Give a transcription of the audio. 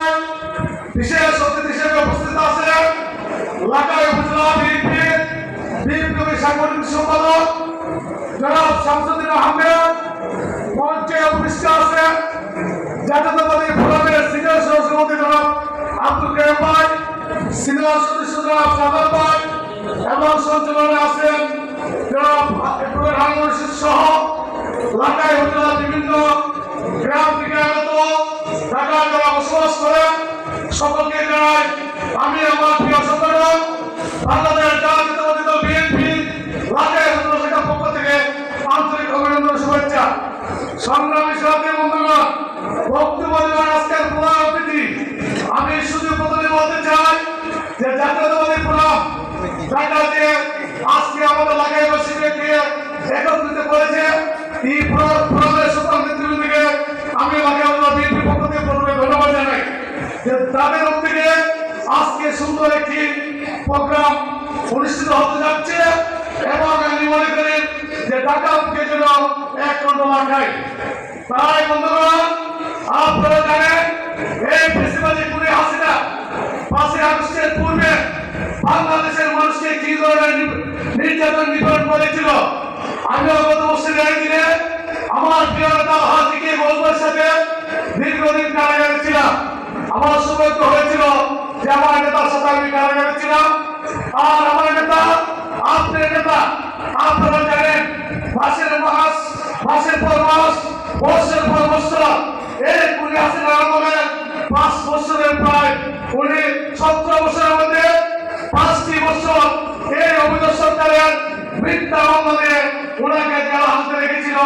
বিশেষ অতিথি হিসেবে উপস্থিত আছেন লাকাই উপজেলা বিএনপির বিপ্লবী সাংগঠনিক সম্পাদক জনাব শামসুদ্দিন আহমেদ, মঞ্চে উপস্থিত আছেন জাতীয়তাবাদী ফোরামের সিনিয়র সহসভাপতি জনাব আব্দুল কাইম ভাই, সিনিয়র সদস্য জনাব সাদার ভাই এবং সঞ্চালনে আছেন জনাব সহ লাকাই উপজেলা বিভিন্ন গ্রাম থেকে আগত ঢাকায় যারা বসবাস করেন সকলকে জানাই, আমি আমার প্রিয় সংগঠন বাংলাদেশ জাতীয়তাবাদী দল বিএনপি উপজেলা শাখার পক্ষ থেকে আন্তরিক অভিনন্দন শুভেচ্ছা। আমি শুধু প্রথমে বলতে চাই যে জাতীয়তাবাদী ফোরাম ঢাকাতে আজকে আমাদের লাগাইবাসীদেরকে একত্রিত করেছে। এই ফোরাম- ফোরামের সকল নেতৃবৃন্দকে আমি লাগাইবাসী বিএনপি পক্ষ থেকে প্রথমে ধন্যবাদ জানাই যে তাদের উদ্যোগে আজকে সুন্দর একটি প্রোগ্রাম অনুষ্ঠিত হতে যাচ্ছে এবং আমি মনে করি যে ঢাকা মুখে যেন এক কণ্ঠ লাগায় তাই বন্ধুগণ আপনারা জানেন, এই ফেসিবাদী পুরে হাসিনা পাঁচই আগস্টের পূর্বে বাংলাদেশের মানুষকে কি ধরনের নির্যাতন নিবারণ করেছিল? আমিও গত দিনে আমার প্রিয় নেতা হাজিকে গল্পের সাথে দীর্ঘদিন ছিলাম আমার সৌভাগ্য হয়েছিল যে আমার নেতার সাথে আমি কারাগারে ছিলাম। আর আমার নেতা, আপনার নেতা, আপনারা জানেন, মাসের মাস, মাসের পর মাস বছরের পর বছর এই পুরী হাসিনা আমলের পাঁচ বছরের প্রায় উনি সতেরো বছরের মধ্যে পাঁচটি বছর এই অভিযোগ সরকারের মিথ্যা মামলা দিয়ে ওনাকে জেল হাজতে রেখেছিল।